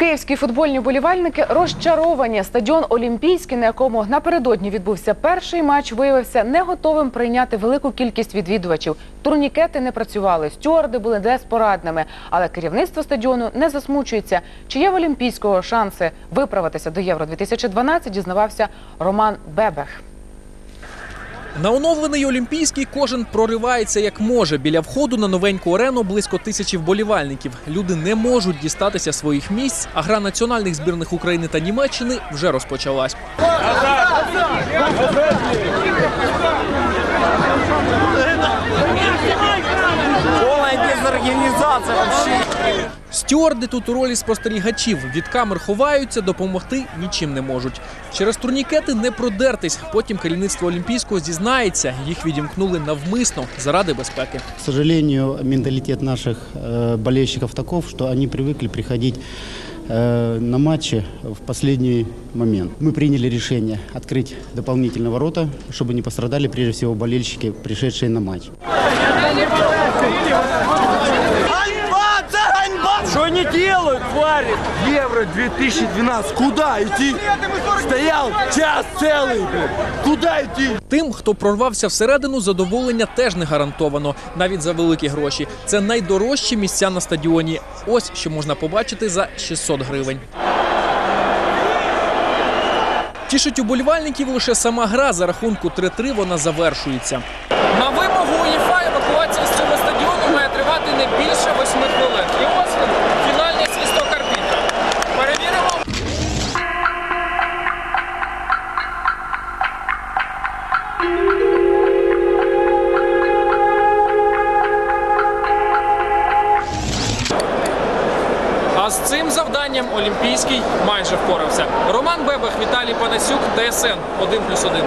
Київські футбольні вболівальники розчаровані. Стадіон Олімпійський, на якому напередодні відбувся перший матч, виявився не готовим прийняти велику кількість відвідувачів. Турнікети не працювали, стюарди були безпорадними. Але керівництво стадіону не засмучується. Чи є в Олімпійського шанси виправитися до Євро 2012 дізнавався Роман Бебех. На оновлений Олімпійський кожен проривається як може. Біля входу на новеньку арену близько тисячі вболівальників. Люди не можуть дістатися своїх місць, а гра національних збірних України та Німеччини вже розпочалась. Вообще. Стюарди тут у ролі спостерігачів від камер ховаються, допомогти нічим не можуть. Через турнікети не продертись. Потім керівництво Олімпійського зізнається, їх відімкнули навмисно заради безпеки. К сожалению, менталитет наших э, болельщиков таков, что они привыкли приходить э, на матчи в последний момент. Мы приняли решение открыть дополнительно ворота, чтобы не пострадали прежде всего болельщики, пришедшие на матч. Твари? Евро 2012. Куда идти? Стоял час целый. Куда идти? Тим, хто прорвався всередину, задоволення теж не гарантовано, навіть за великі гроші. Це найдорожчі місця на стадіоні. Ось що можна побачити за 600 гривень. Тішить уболівальників лише сама гра за рахунку 3-3 вона завершується. На вимогу УЄФА евакуація з цього стадіону має тривати не більше 8 хвилин. А з цим завданням Олімпійський майже впорався. Роман Бебех, Віталій Панасюк, ТСН 1+,1.